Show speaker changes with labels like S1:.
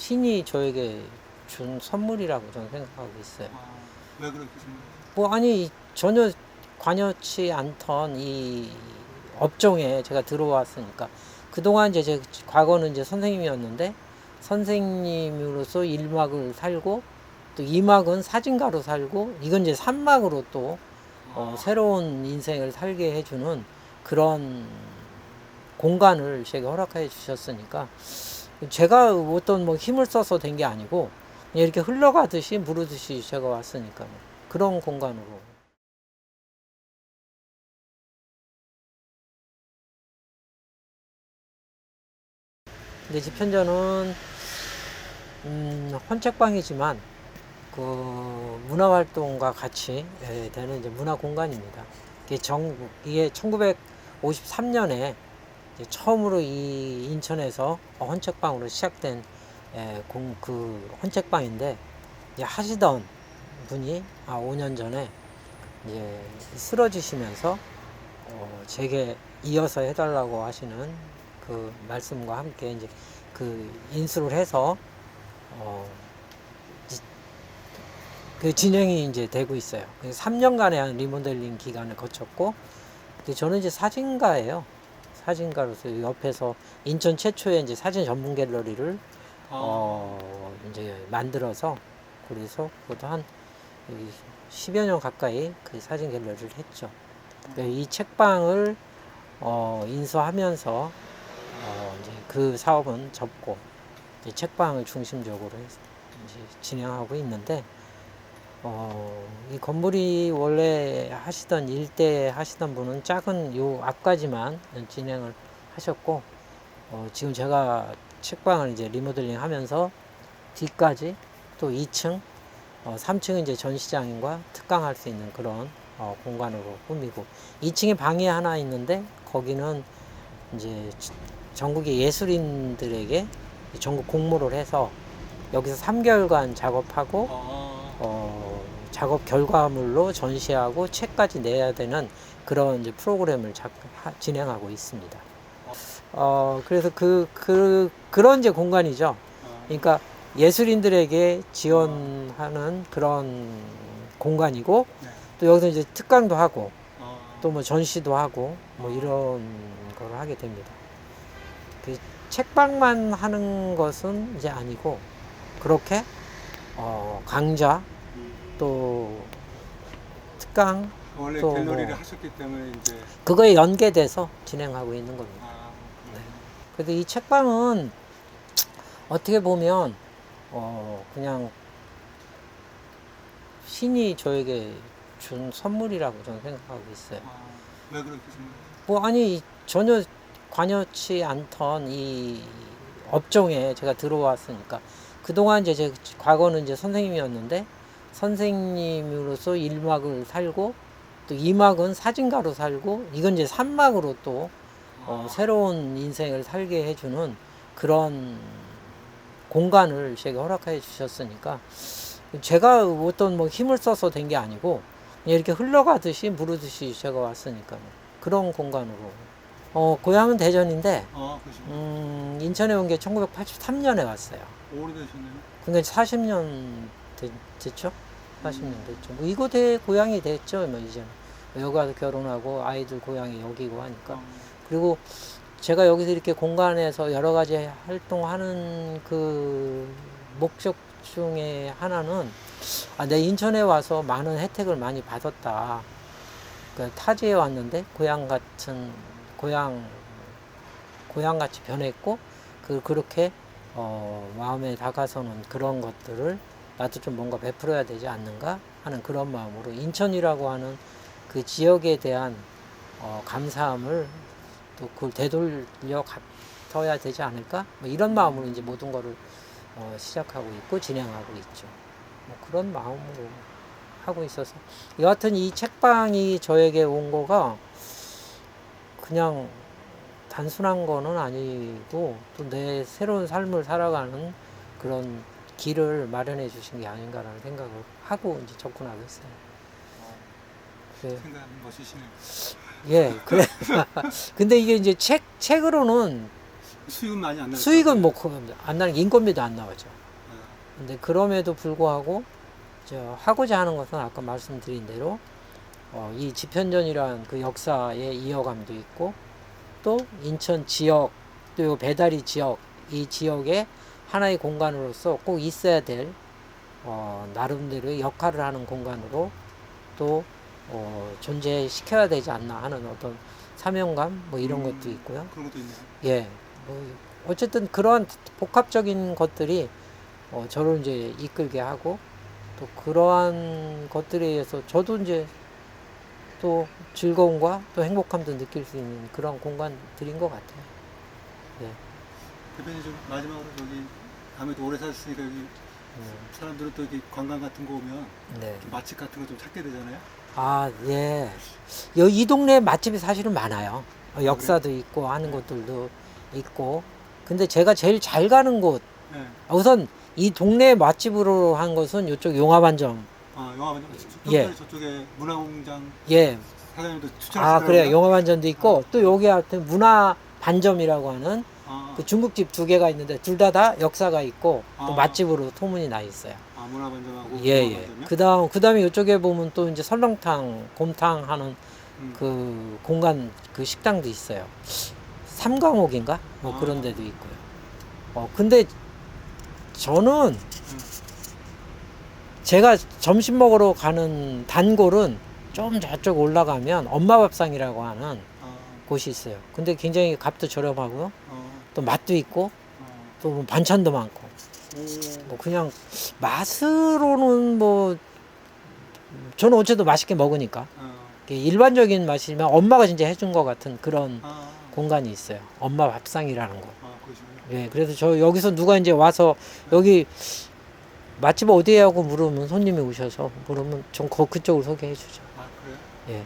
S1: 신이 저에게 준 선물이라고 저는 생각하고 있어요.
S2: 아, 왜 그렇게 생각해요?
S1: 뭐 아니 전혀 관여치 않던 이 업종에 제가 들어왔으니까 그동안 이제 제 과거는 이제 선생님이었는데 선생님으로서 1막을 살고 또 2막은 사진가로 살고 이건 이제 3막으로 또 어, 새로운 인생을 살게 해주는 그런 공간을 제가 허락해 주셨으니까 제가 어떤 뭐 힘을 써서 된 게 아니고 이렇게 흘러가듯이 무르듯이 제가 왔으니까 그런 공간으로 근데 집현전은 음, 헌책방이지만 그 문화 활동과 같이 예, 되는 이제 문화 공간입니다. 이게 정 이게 1953년에 처음으로 이 인천에서 헌책방으로 시작된 예, 공, 그 헌책방인데 하시던 분이 아 5년 전에 이제 쓰러지시면서 어, 제게 이어서 해달라고 하시는 그 말씀과 함께 이제 그 인수를 해서 어, 이- 그 진행이 이제 되고 있어요. 그래서 3년간의 한 리모델링 기간을 거쳤고, 근데 저는 이제 사진가예요. 사진가로서 옆에서 인천 최초의 이제 사진 전문 갤러리를
S2: 아,
S1: 어, 이제 만들어서 그래서 그것도 한 10여 년 가까이 그 사진 갤러리를 했죠. 그이 책방을 어, 인수하면서 어, 이제 그 사업은 접고 이제 책방을 중심적으로 진행하고 있는데 어, 이 건물이 원래 하시던 일대 하시던 분은 작은 요 앞까지만 진행을 하셨고 어, 지금 제가 책방을 이제 리모델링 하면서 뒤까지 또 2층, 어, 3층은 이제 전시장과 특강할 수 있는 그런 어, 공간으로 꾸미고 2층에 방이 하나 있는데 거기는 이제 지- 전국의 예술인들에게 전국 공모를 해서 여기서 3개월간 작업하고
S2: 아,
S1: 어, 작업 결과물로 전시하고 책까지 내야 되는 그런 이제 프로그램을 작, 하, 진행하고 있습니다. 어, 그래서 그, 그, 그런 이제 공간이죠.
S2: 아,
S1: 그러니까 예술인들에게 지원하는 그런 공간이고
S2: 네.
S1: 또 여기서 이제 특강도 하고
S2: 아,
S1: 또뭐 전시도 하고 뭐 이런 걸 하게 됩니다. 그 책방만 하는 것은 이제 아니고 그렇게 어, 강좌
S2: 음.
S1: 또 특강
S2: 원래
S1: 또
S2: 갤러리를
S1: 뭐-
S2: 하셨기 때문에 이제
S1: 그거에 연계돼서 진행하고 있는 겁니다.
S2: 아,
S1: 네. 그래도 이 책방은 어떻게 보면 어 그냥 신이 저에게 준 선물이라고 저는 생각하고 있어요.
S2: 아, 왜 그렇게 생각해요?
S1: 뭐 아니 전혀 관여치 않던 이 업종에 제가 들어왔으니까 그동안 이제 제 과거는 이제 선생님이었는데 선생님으로서 1막을 살고 또 2막은 사진가로 살고 이건 이제 3막으로 또 어,
S2: 아,
S1: 새로운 인생을 살게 해주는 그런 공간을 제가 허락해 주셨으니까 제가 어떤 뭐 힘을 써서 된 게 아니고 이렇게 흘러가듯이 무르듯이 제가 왔으니까 그런 공간으로 어 고향은 대전인데
S2: 아.
S1: 음 인천에 온 게 1983년에 왔어요.
S2: 오래되셨네요.
S1: 그러니까 40년 됐? 40년 됐죠. 뭐 이곳에 고향이 됐죠, 뭐 이제 여기 결혼하고 아이들 고향이 여기고 하니까
S2: 아,
S1: 그리고 제가 여기서 이렇게 공간에서 여러 가지 활동하는 그 목적 중에 하나는 아, 내 인천에 와서 많은 혜택을 많이 받았다. 그 타지에 왔는데 고향 같은 고향 고향 같이 변했고 그 그렇게 어, 마음에 다가서는 그런 것들을 나도 좀 뭔가 베풀어야 되지 않는가 하는 그런 마음으로 인천이라고 하는 그 지역에 대한 어, 감사함을 또 그걸 되돌려 갚아야 되지 않을까? 뭐 이런 마음으로 이제 모든 거를 어, 시작하고 있고 진행하고 있죠. 뭐 그런 마음으로 하고 있어서 여하튼 이 책방이 저에게 온 거가 그냥 단순한 거는 아니고 또 내 새로운 삶을 살아가는 그런 길을 마련해 주신 게 아닌가라는 생각을 하고 이제 접근하고 있어요. 네.
S2: 생각 멋있시네요.
S1: 예, 그래. 근데 이게 이제 책, 책으로는
S2: 수익은 많이 안 나요.
S1: 수익은 뭐안 나는 게 인건비도 안 나오죠.
S2: 아,
S1: 근데 그럼에도 불구하고 저 하고자 하는 것은 아까 말씀드린 대로 어, 이 집현전이란 그 역사의 이어감도 있고 또 인천 지역 또요 배다리 지역 이 지역에 하나의 공간으로서 꼭 있어야 될 어, 나름대로의 역할을 하는 공간으로 또 어, 존재시켜야 되지 않나 하는 어떤 사명감 뭐 이런
S2: 음.
S1: 것도 있고요.
S2: 그런 것도 있네요.
S1: 예. 뭐 어쨌든 그런 복합적인 것들이 어, 저를 이제 이끌게 하고 또 그러한 것들에 의해서 저도 이제 또 즐거움과 또 행복함도 느낄 수 있는 그런 공간들인 것 같아요.
S2: 대표님 좀 마지막으로 저기 다음에도 오래 사셨으니까 여기 사람들은 또 이렇게 관광 같은 거 오면
S1: 네.
S2: 이렇게 맛집 같은 거 좀 찾게 되잖아요.
S1: 아, 예. 여, 이 동네에 맛집이 사실은 많아요. 어, 역사도 있고 하는 곳들도 있고. 근데 제가 제일 잘 가는 곳,
S2: 네.
S1: 우선 이 동네 맛집으로 한 것은 이쪽 용화반점.
S2: 아 영화관
S1: 예.
S2: 저쪽에 저쪽에 문화공장
S1: 예,
S2: 사장님도 추천하시더라고요.
S1: 아 그래요 영화반점도 있고 또 여기 하여튼 문화 반점이라고 하는
S2: 아,
S1: 그 중국집 두 개가 있는데 둘 다 다 역사가 있고 또
S2: 아.
S1: 맛집으로 소문이 나 있어요.
S2: 아 문화반점하고
S1: 예예. 그다음 그다음에 이쪽에 보면 또 이제 설렁탕, 곰탕 하는
S2: 음.
S1: 그 공간 그 식당도 있어요. 삼강옥인가 뭐
S2: 아.
S1: 그런 데도 있고요. 어 근데 저는 제가 점심 먹으러 가는 단골은 좀 저쪽 올라가면 엄마 밥상이라고 하는
S2: 아,
S1: 곳이 있어요. 근데 굉장히 값도 저렴하고요.
S2: 어,
S1: 또 맛도 있고
S2: 어.
S1: 또뭐 반찬도 많고
S2: 오.
S1: 뭐 그냥 맛으로는 뭐 저는 어쨌든 맛있게 먹으니까
S2: 아,
S1: 이게 일반적인 맛이지만 엄마가 진짜 해준 것 같은 그런
S2: 아,
S1: 공간이 있어요. 엄마 밥상이라는 곳.
S2: 아.
S1: 예, 그래서 저 여기서 누가 이제 와서 여기 맛집 어디에 하고 물으면 손님이 오셔서 물으면 전거 그쪽을 소개해 주죠.
S2: 아, 그래요?
S1: 예.